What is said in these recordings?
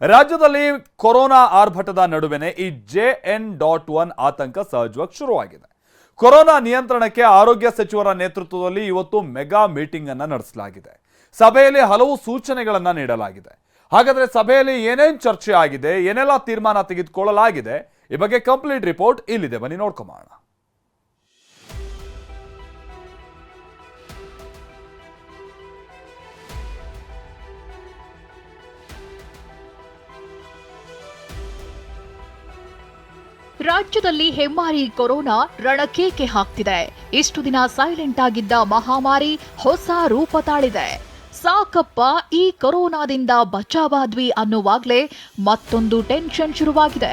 ರಾಜ್ಯದಲ್ಲಿ ಕೊರೋನಾ ಆರ್ಭಟದ ನಡುವೆನೆ ಈ J N dot one ಆತಂಕ ಸಹಜವಾಗಿ ಶುರುವಾಗಿದೆ. ಕೊರೋನಾ ನಿಯಂತ್ರಣಕ್ಕೆ ಆರೋಗ್ಯ ಸಚಿವರ ನೇತೃತ್ವದಲ್ಲಿ ಇವತ್ತು ಮೆಗಾ ಮೀಟಿಂಗ್ ಅನ್ನ ನಡೆಸಲಾಗಿದೆ. ಸಭೆಯಲ್ಲಿ ಹಲವು ಸೂಚನೆಗಳನ್ನ ನೀಡಲಾಗಿದೆ. ಹಾಗಾದ್ರೆ ಸಭೆಯಲ್ಲಿ ಏನೇನು ಚರ್ಚೆ ಆಗಿದೆ, ಏನೆಲ್ಲ ತೀರ್ಮಾನ ತೆಗೆದುಕೊಳ್ಳಲಾಗಿದೆ, ಈ ಬಗ್ಗೆ ಕಂಪ್ಲೀಟ್ ರಿಪೋರ್ಟ್ ಇಲ್ಲಿದೆ. ಬನ್ನಿ ನೋಡ್ಕೊಂಬೋಣ ರಾಜ್ಯದಲ್ಲಿ ಹೆಮ್ಮಾರಿ ಕೊರೋನಾ ರಣಕೇಕೆ ಹಾಕ್ತಿದೆ? ಇಷ್ಟು ದಿನ ಸೈಲೆಂಟ್ ಆಗಿದ್ದ ಮಹಾಮಾರಿ ಹೊಸ ರೂಪ ತಾಳಿದೆ. ಸಾಕಪ್ಪ, ಈ ಕೊರೋನಾದಿಂದ ಬಚಾವಾದ್ವಿ ಅನ್ನುವಾಗ್ಲೇ ಮತ್ತೊಂದು ಟೆನ್ಷನ್ ಶುರುವಾಗಿದೆ.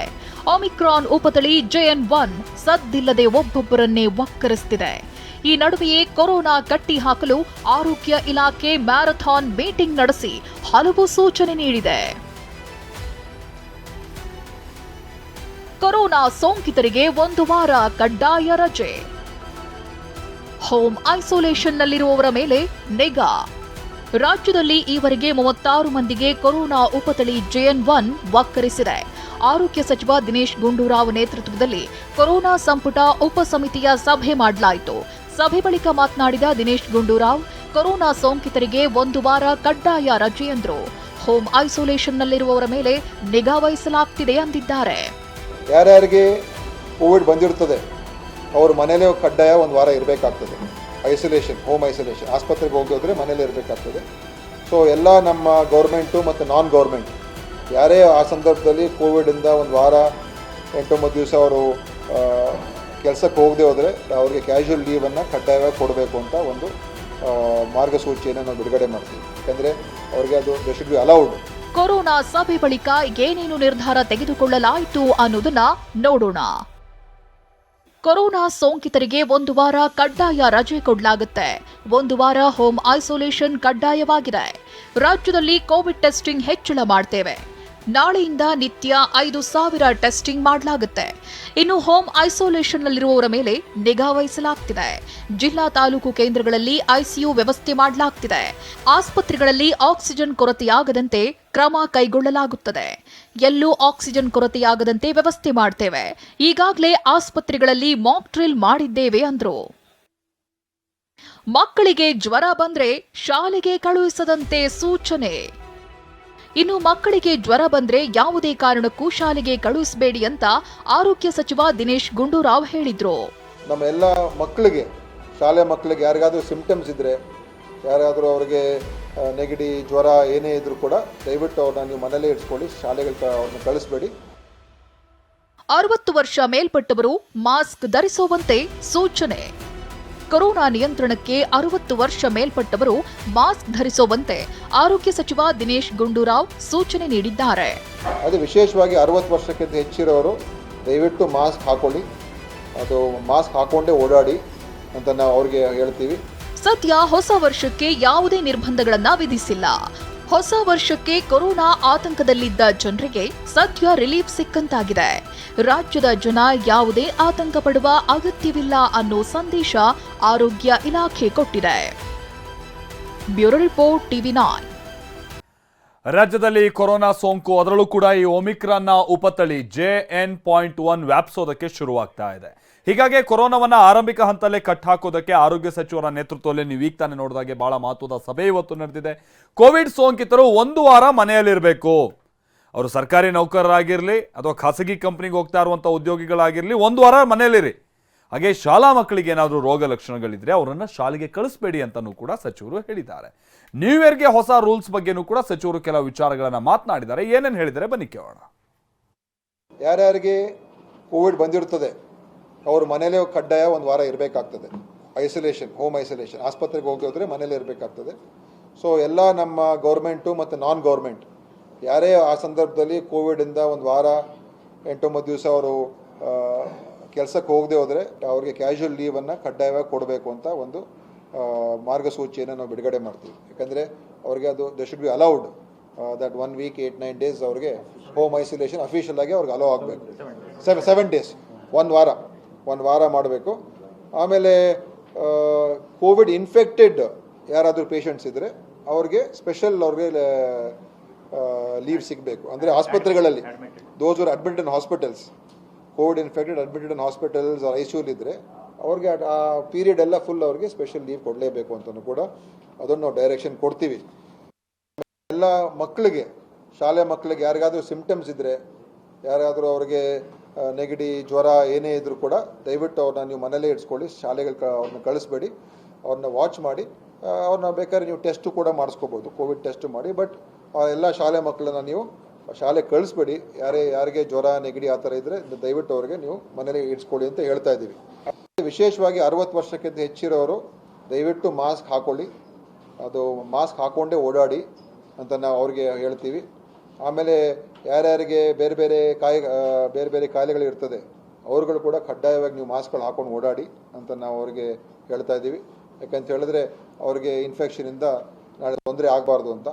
ಒಮಿಕ್ರಾನ್ ಉಪತಳಿ ಜೆಎನ್ ಒನ್ ಸದ್ದಿಲ್ಲದೆ ಒಬ್ಬೊಬ್ಬರನ್ನೇ ಒಕ್ಕರಿಸ್ತಿದೆ ಈ ನಡುವೆಯೇ ಕೊರೋನಾ ಕಟ್ಟಿ ಹಾಕಲು ಆರೋಗ್ಯ ಇಲಾಖೆ ಮ್ಯಾರಥಾನ್ ಮೀಟಿಂಗ್ ನಡೆಸಿ ಹಲವು ಸೂಚನೆ ನೀಡಿದೆ. ಕೊರೋನಾ ಸೋಂಕಿತರಿಗೆ ಒಂದು ವಾರ ಕಡ್ಡಾಯ ರಜೆ. ಹೋಮ್ ಐಸೋಲೇಷನ್ನಲ್ಲಿರುವವರ ಮೇಲೆ ನಿಗಾ. ರಾಜ್ಯದಲ್ಲಿ ಈವರೆಗೆ ಮೂವತ್ತಾರು ಮಂದಿಗೆ ಕೊರೋನಾ ಉಪತಳಿ ಜೆಎನ್ ಒನ್ ವಕ್ಕರಿಸಿದೆ. ಆರೋಗ್ಯ ಸಚಿವ ದಿನೇಶ್ ಗುಂಡೂರಾವ್ ನೇತೃತ್ವದಲ್ಲಿ ಕೊರೋನಾ ಸಂಪುಟ ಉಪಸಮಿತಿಯ ಸಭೆ ಮಾಡಲಾಯಿತು. ಸಭೆ ಬಳಿಕ ಮಾತನಾಡಿದ ದಿನೇಶ್ ಗುಂಡೂರಾವ್, ಕೊರೋನಾ ಸೋಂಕಿತರಿಗೆ ಒಂದು ವಾರ ಕಡ್ಡಾಯ ರಜೆ ಎಂದರು. ಹೋಮ್ ಐಸೋಲೇಷನ್ನಲ್ಲಿರುವವರ ಮೇಲೆ ನಿಗಾ ವಹಿಸಲಾಗ್ತಿದೆ ಅಂದಿದ್ದಾರೆ. ಯಾರ್ಯಾರಿಗೆ ಕೋವಿಡ್ ಬಂದಿರ್ತದೆ, ಅವ್ರ ಮನೇಲೇ ಕಡ್ಡಾಯ ಒಂದು ವಾರ ಇರಬೇಕಾಗ್ತದೆ. ಐಸೋಲೇಷನ್ ಹೋಮ್ ಐಸೋಲೇಷನ್ ಆಸ್ಪತ್ರೆಗೆ ಹೋಗೋದ್ರೆ ಮನೇಲೇ ಇರಬೇಕಾಗ್ತದೆ. ಸೊ ಎಲ್ಲ ನಮ್ಮ ಗೌರ್ಮೆಂಟು ಮತ್ತು ನಾನ್ ಗೌರ್ಮೆಂಟ್ ಯಾರೇ ಆ ಸಂದರ್ಭದಲ್ಲಿ ಕೋವಿಡಿಂದ ಒಂದು ವಾರ, ಎಂಟೊಂಬತ್ತು ದಿವಸ ಅವರು ಕೆಲಸಕ್ಕೆ ಹೋಗದೆ ಹೋದರೆ ಅವ್ರಿಗೆ ಕ್ಯಾಶುವಲ್ ಲೀವನ್ನು ಕಡ್ಡಾಯವಾಗಿ ಕೊಡಬೇಕು ಅಂತ ಒಂದು ಮಾರ್ಗಸೂಚಿಯನ್ನು ನಾವು ಬಿಡುಗಡೆ ಮಾಡ್ತೀವಿ. ಯಾಕೆಂದರೆ ಅವ್ರಿಗೆ ಅದು they should be allowed corona ಸಭೆ ಬಳಿಕ ಏನೇನು ನಿರ್ಧಾರ ತೆಗೆದುಕೊಳ್ಳಲಾಯಿತು ಅನ್ನೋದನ್ನ ನೋಡೋಣ. ಕೊರೋನಾ ಸೋಂಕಿತರಿಗೆ ಒಂದು ವಾರ ಕಡ್ಡಾಯ ರಜೆ ಕೊಡಲಾಗುತ್ತೆ. ಒಂದು ವಾರ ಹೋಮ್ ಐಸೋಲೇಷನ್ ಕಡ್ಡಾಯವಾಗಿದೆ. ರಾಜ್ಯದಲ್ಲಿ ಕೋವಿಡ್ ಟೆಸ್ಟಿಂಗ್ ಹೆಚ್ಚಳ ಮಾಡ್ತೇವೆ. ನಾಳೆಯಿಂದ ನಿತ್ಯ ಐದು ಸಾವಿರ ಟೆಸ್ಟಿಂಗ್ ಮಾಡಲಾಗುತ್ತೆ. ಇನ್ನು ಹೋಮ್ ಐಸೋಲೇಷನ್ನಲ್ಲಿರುವವರ ಮೇಲೆ ನಿಗಾ ವಹಿಸಲಾಗ್ತಿದೆ. ಜಿಲ್ಲಾ ತಾಲೂಕು ಕೇಂದ್ರಗಳಲ್ಲಿ ಐಸಿಯು ವ್ಯವಸ್ಥೆ ಮಾಡಲಾಗ್ತಿದೆ. ಆಸ್ಪತ್ರೆಗಳಲ್ಲಿ ಆಕ್ಸಿಜನ್ ಕೊರತೆಯಾಗದಂತೆ ಕ್ರಮ ಕೈಗೊಳ್ಳಲಾಗುತ್ತದೆ. ಎಲ್ಲೂ ಆಕ್ಸಿಜನ್ ಕೊರತೆಯಾಗದಂತೆ ವ್ಯವಸ್ಥೆ ಮಾಡ್ತೇವೆ. ಈಗಾಗಲೇ ಆಸ್ಪತ್ರೆಗಳಲ್ಲಿ ಮಾಕ್ ಡ್ರಿಲ್ ಮಾಡಿದ್ದೇವೆ ಅಂದ್ರು. ಮಕ್ಕಳಿಗೆ ಜ್ವರ ಬಂದ್ರೆ ಶಾಲೆಗೆ ಕಳುಹಿಸದಂತೆ ಸೂಚನೆ. ಇನ್ನು ಮಕ್ಕಳಿಗೆ ಜ್ವರ ಬಂದ್ರೆ ಯಾವುದೇ ಕಾರಣಕ್ಕೂ ಶಾಲೆಗೆ ಕಳುಹಿಸಬೇಡಿ ಅಂತ ಆರೋಗ್ಯ ಸಚಿವ ದಿನೇಶ್ ಗುಂಡೂರಾವ್ ಹೇಳಿದ್ರು. ನಮ್ಮ ಎಲ್ಲ ಮಕ್ಕಳಿಗೆ ಶಾಲೆ ಮಕ್ಕಳಿಗೆ ಯಾರಿಗಾದರೂ ಸಿಂಪ್ಟಮ್ಸ್ ಇದ್ದರೆ ಯಾರಾದರೂ ಅವ್ರಿಗೆ ನೆಗಡಿ ಜ್ವರ ಏನೇ ಇದ್ರೂ ಕೂಡ ದಯವಿಟ್ಟು ಅವ್ರನ್ನ ನೀವು ಮನೇಲೇ ಇಟ್ಕೊಳ್ಳಿ ಶಾಲೆಗಳಿಗೆ ಅವ್ರನ್ನ ಕಳಿಸ್ಬೇಡಿ. ಅರವತ್ತು ವರ್ಷ ಮೇಲ್ಪಟ್ಟವರು ಮಾಸ್ಕ್ ಧರಿಸುವಂತೆ ಸೂಚನೆ. ಕೊರೋನಾ ನಿಯಂತ್ರಣಕ್ಕೆ ಅರವತ್ತು ವರ್ಷ ಮೇಲ್ಪಟ್ಟವರು ಮಾಸ್ಕ್ ಧರಿಸುವಂತೆ ಆರೋಗ್ಯ ಸಚಿವ ದಿನೇಶ್ ಗುಂಡೂರಾವ್ ಸೂಚನೆ ನೀಡಿದ್ದಾರೆ. ಅದು ವಿಶೇಷವಾಗಿ ಅರವತ್ತು ವರ್ಷಕ್ಕಿಂತ ಹೆಚ್ಚಿರೋರು ದಯವಿಟ್ಟು ಮಾಸ್ಕ್ ಹಾಕೊಳ್ಳಿ. ಅದು ಮಾಸ್ಕ್ ಹಾಕೊಂಡೇ ಓಡಾಡಿ ಅಂತ ನಾವು ಅವ್ರಿಗೆ ಹೇಳ್ತೀವಿ. ಸದ್ಯ ಹೊಸ ವರ್ಷಕ್ಕೆ ಯಾವುದೇ ನಿರ್ಬಂಧಗಳನ್ನ ವಿಧಿಸಿಲ್ಲ. ಹೊಸ ವರ್ಷಕ್ಕೆ ಕೊರೋನಾ ಆತಂಕದಲ್ಲಿದ್ದ ಜನರಿಗೆ ಸದ್ಯ ರಿಲೀಫ್ ಸಿಕ್ಕಂತಾಗಿದೆ. ರಾಜ್ಯದ ಜನ ಯಾವುದೇ ಆತಂಕ ಪಡುವ ಅಗತ್ಯವಿಲ್ಲ ಅನ್ನೋ ಸಂದೇಶ ಆರೋಗ್ಯ ಇಲಾಖೆ ಕೊಟ್ಟಿದೆ. ಬ್ಯೂರೋ ರಿಪೋರ್ಟ್, ಟಿವಿ ರಾಜ್ಯದಲ್ಲಿ ಕೊರೋನಾ ಸೋಂಕು ಅದರಲ್ಲೂ ಕೂಡ ಈ ಒಮಿಕ್ರಾನ್ನ ಉಪತಳಿ ಜೆ ಎನ್ ಪಾಯಿಂಟ್ ಒನ್ ವ್ಯಾಪಿಸೋದಕ್ಕೆ ಶುರುವಾಗ್ತಾ ಇದೆ. ಹೀಗಾಗಿ ಕೊರೋನಾವನ್ನ ಆರಂಭಿಕ ಹಂತಲ್ಲೇ ಕಟ್ ಹಾಕೋದಕ್ಕೆ ಆರೋಗ್ಯ ಸಚಿವರ ನೇತೃತ್ವದಲ್ಲಿ ನೀವು ಈಗ ತಾನೇ ನೋಡಿದಾಗೆ ಬಹಳ ಮಹತ್ವದ ಸಭೆ ಇವತ್ತು ನಡೆದಿದೆ. ಕೋವಿಡ್ ಸೋಂಕಿತರು ಒಂದು ವಾರ ಮನೆಯಲ್ಲಿರಬೇಕು. ಅವರು ಸರ್ಕಾರಿ ನೌಕರರಾಗಿರಲಿ ಅಥವಾ ಖಾಸಗಿ ಕಂಪ್ನಿಗೆ ಹೋಗ್ತಾ ಇರುವಂಥ ಉದ್ಯೋಗಿಗಳಾಗಿರಲಿ ಒಂದು ವಾರ ಮನೆಯಲ್ಲಿರಿ. ಹಾಗೆ ಶಾಲಾ ಮಕ್ಕಳಿಗೆ ಏನಾದರೂ ರೋಗ ಲಕ್ಷಣಗಳಿದ್ರೆ ಅವರನ್ನು ಶಾಲೆಗೆ ಕಳಿಸ್ಬೇಡಿ ಅಂತಲೂ ಕೂಡ ಸಚಿವರು ಹೇಳಿದ್ದಾರೆ. ನ್ಯೂ ಇಯರ್ಗೆ ಹೊಸ ರೂಲ್ಸ್ ಬಗ್ಗೆನೂ ಕೂಡ ಸಚಿವರು ಕೆಲವು ವಿಚಾರಗಳನ್ನು ಮಾತನಾಡಿದ್ದಾರೆ. ಏನೇನು ಹೇಳಿದರೆ ಬನ್ನಿ ಕೇಳೋಣ. ಯಾರ್ಯಾರಿಗೆ ಕೋವಿಡ್ ಬಂದಿರ್ತದೆ ಅವ್ರ ಮನೇಲೇ ಕಡ್ಡಾಯ ಒಂದು ವಾರ ಇರಬೇಕಾಗ್ತದೆ. ಐಸೋಲೇಷನ್ ಹೋಮ್ ಐಸೋಲೇಷನ್ ಆಸ್ಪತ್ರೆಗೆ ಹೋಗೋದ್ರೆ ಮನೇಲೇ ಇರಬೇಕಾಗ್ತದೆ. ಸೊ ಎಲ್ಲ ನಮ್ಮ ಗೌರ್ಮೆಂಟು ಮತ್ತು ನಾನ್ ಗೌರ್ಮೆಂಟ್ ಯಾರೇ ಆ ಸಂದರ್ಭದಲ್ಲಿ ಕೋವಿಡಿಂದ ಒಂದು ವಾರ, ಎಂಟೊಂಬತ್ತು ದಿವಸ ಅವರು ಕೆಲಸಕ್ಕೆ ಹೋಗದೆ ಹೋದರೆ ಅವ್ರಿಗೆ ಕ್ಯಾಶುವಲ್ ಲೀವನ್ನು ಕಡ್ಡಾಯವಾಗಿ ಕೊಡಬೇಕು ಅಂತ ಒಂದು ಮಾರ್ಗಸೂಚಿಯನ್ನು ನಾವು ಬಿಡುಗಡೆ ಮಾಡ್ತೀವಿ. ಯಾಕಂದರೆ ಅವ್ರಿಗೆ ಅದು they should be allowed that one week eight nine days ಅವ್ರಿಗೆ ಹೋಮ್ ಐಸೋಲೇಷನ್ ಅಫಿಷಿಯಲ್ ಆಗಿ ಅವ್ರಿಗೆ ಅಲೋ ಆಗಬೇಕು. ಸೆವೆನ್ ಸೆವೆನ್ ಡೇಸ್ ಒಂದು ವಾರ. ಒಂದು ವಾರ ಮಾಡಬೇಕು. ಆಮೇಲೆ ಕೋವಿಡ್ ಇನ್ಫೆಕ್ಟೆಡ್ ಯಾರಾದರೂ ಪೇಷಂಟ್ಸ್ ಇದ್ದರೆ ಅವ್ರಿಗೆ ಸ್ಪೆಷಲ್ ಅವ್ರಿಗೆ ಲೀವ್ ಸಿಗಬೇಕು. ಅಂದರೆ ಆಸ್ಪತ್ರೆಗಳಲ್ಲಿ those are admitted in hospitals covid infected admitted in hospitals I C ಇದ್ದರೆ ಅವ್ರಿಗೆ ಆ- ಪೀರಿಯಡ್ ಎಲ್ಲ ಫುಲ್ ಅವ್ರಿಗೆ ಸ್ಪೆಷಲ್ ಲೀವ್ ಕೊಡಲೇಬೇಕು ಅಂತಲೂ ಕೂಡ ಅದನ್ನು ನಾವು ಡೈರೆಕ್ಷನ್ ಕೊಡ್ತೀವಿ. ಎಲ್ಲ ಮಕ್ಕಳಿಗೆ ಶಾಲೆ ಮಕ್ಕಳಿಗೆ ಯಾರಿಗಾದರೂ ಸಿಂಪ್ಟಮ್ಸ್ ಇದ್ದರೆ ಯಾರಾದರೂ ಅವ್ರಿಗೆ ನೆಗಡಿ ಜ್ವರ ಏನೇ ಇದ್ರೂ ಕೂಡ ದಯವಿಟ್ಟು ಅವ್ರನ್ನ ನೀವು ಮನೇಲೇ ಇಡ್ಸ್ಕೊಳ್ಳಿ, ಶಾಲೆಗಳು ಅವ್ರನ್ನ ಕಳಿಸ್ಬೇಡಿ ಅವ್ರನ್ನ ವಾಚ್ ಮಾಡಿ ಅವ್ರನ್ನ ಬೇಕಾದ್ರೆ ನೀವು ಟೆಸ್ಟು ಕೂಡ ಮಾಡಿಸ್ಕೋಬೋದು ಕೋವಿಡ್ ಟೆಸ್ಟ್ ಮಾಡಿ ಬಟ್ ಎಲ್ಲ ಶಾಲೆ ಮಕ್ಕಳನ್ನ ನೀವು ಶಾಲೆ ಕಳಿಸ್ಬೇಡಿ, ಯಾರೇ, ಯಾರಿಗೆ ಜ್ವರ, ನೆಗಡಿ ಆ ಥರ ಇದ್ದರೆ ದಯವಿಟ್ಟು ಅವ್ರಿಗೆ ನೀವು ಮನೇಲಿ ಇಡ್ಸ್ಕೊಳ್ಳಿ ಅಂತ ಹೇಳ್ತಾ ಇದ್ದೀವಿ. ವಿಶೇಷವಾಗಿ ಅರವತ್ತು ವರ್ಷಕ್ಕಿಂತ ಹೆಚ್ಚಿರೋರು ದಯವಿಟ್ಟು ಮಾಸ್ಕ್ ಹಾಕೊಳ್ಳಿ, ಅದು ಮಾಸ್ಕ್ ಹಾಕ್ಕೊಂಡೇ ಓಡಾಡಿ ಅಂತ ನಾವು ಅವ್ರಿಗೆ ಹೇಳ್ತೀವಿ. ಆಮೇಲೆ ಯಾರ್ಯಾರಿಗೆ ಬೇರೆ ಬೇರೆ ಕಾಯಿ ಬೇರೆ ಬೇರೆ ಕಾಯಿಲೆಗಳು ಇರ್ತದೆ, ಅವ್ರುಗಳು ಕೂಡ ಕಡ್ಡಾಯವಾಗಿ ನೀವು ಮಾಸ್ಕ್ಗಳು ಹಾಕೊಂಡು ಓಡಾಡಿ ಅಂತ ನಾವು ಅವ್ರಿಗೆ ಹೇಳ್ತಾ ಇದ್ದೀವಿ. ಯಾಕಂತ ಹೇಳಿದ್ರೆ ಅವ್ರಿಗೆ ಇನ್ಫೆಕ್ಷನಿಂದ ನಾಳೆ ತೊಂದರೆ ಆಗಬಾರ್ದು ಅಂತ